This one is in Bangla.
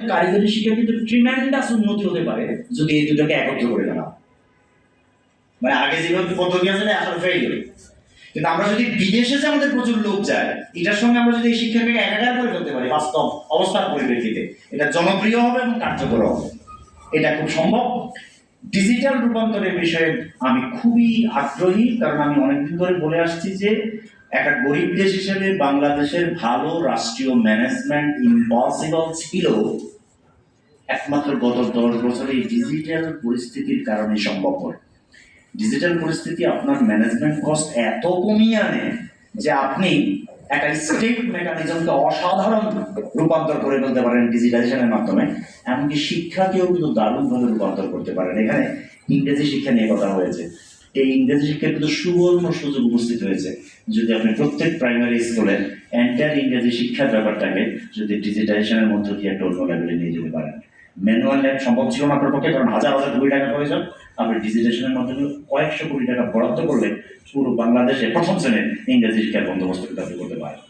কারিগরি শিক্ষা কিন্তু ট্রিমেন্ডাস উন্নতি হতে পারে যদি এই দুটোকে একত্র করে ফেলা। মানে আগে যেভাবে পদ্ধতি আছে না আসলে ফেল হবে কিন্তু আমরা যদি বিদেশে যে আমাদের প্রচুর লোক যায়, এটার সঙ্গে আমরা যদি এই শিক্ষাকে একাকার করে ফেলতে পারি, বাস্তব অবস্থার পরিপ্রেক্ষিতে, এটা জনপ্রিয় হবে এবং কার্যকর হবে। এটা খুব সম্ভব। ডিজিটাল রূপান্তরের বিষয়ে আমি খুবই আগ্রহী, কারণ আমি অনেকদিন ধরে বলে আসছি যে একটা গরিব দেশ হিসেবে বাংলাদেশের ভালো রাষ্ট্রীয় ম্যানেজমেন্ট ইম্পসিবল ছিল। একমাত্র গত দশ বছরে এই ডিজিটাল পরিস্থিতির কারণে সম্ভব হয় ডিজিটাল পরিস্থিতি আপনার ম্যানেজমেন্ট কস্ট এত কমিয়ে আনে যে আপনি একটা স্টেট মেকানিজমকে অসাধারণ রূপান্তর করে ফেলতে পারেন ডিজিটাইজেশনের মাধ্যমে, এমনকি শিক্ষাকেও কিন্তু দারুণভাবে রূপান্তর করতে পারেন। এখানে ইংরেজি শিক্ষা নিয়ে কথা হয়েছে। এই ইংরেজি শিক্ষার কিন্তু সুবর্ণ সুযোগ উপস্থিত হয়েছে। যদি আপনি প্রত্যেক প্রাইমারি স্কুলের এন্টার ইংরেজি শিক্ষার ব্যাপারটাকে যদি ডিজিটাইজেশনের মধ্য দিয়ে একটা অন্য লেভেলে নিয়ে যেতে পারেন। ম্যানুয়াল ল্যাব সম্ভব ছিল না পক্ষে কারণ হাজার হাজার কোটি টাকা প্রয়োজন আপনি ডিজিটেশনের মাধ্যমে কয়েকশো কোটি টাকা বরাদ্দ করলে পুরো বাংলাদেশে প্রথম শ্রেণির ইংরেজি শিক্ষার বন্দোবস্ত করতে পারেন